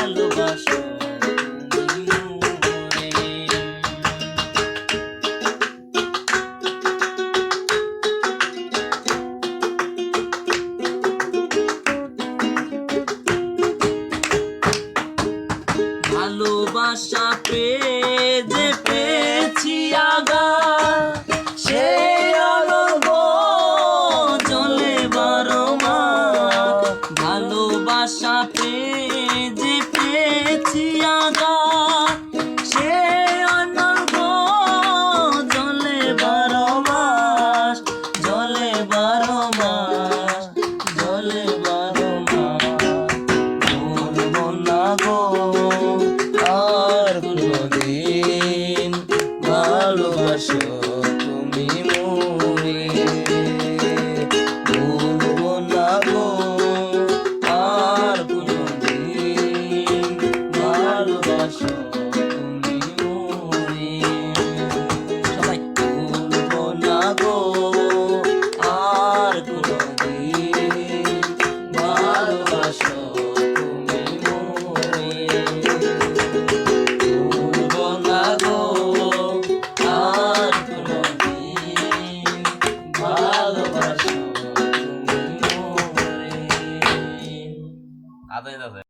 ভালোবাসো ভালোবাসা পেয়ে যে পেয়েছি আগা। সে আলোক চলে বারো মাস ভালোবাসা পেয়ে ভাসিয়া গা সে অনর্গ জলে বারো মাস, জলে বারো মাস, জলে বারো মাস। না গো, আর কোনদিন ভালোবাসো। আদায় দাদা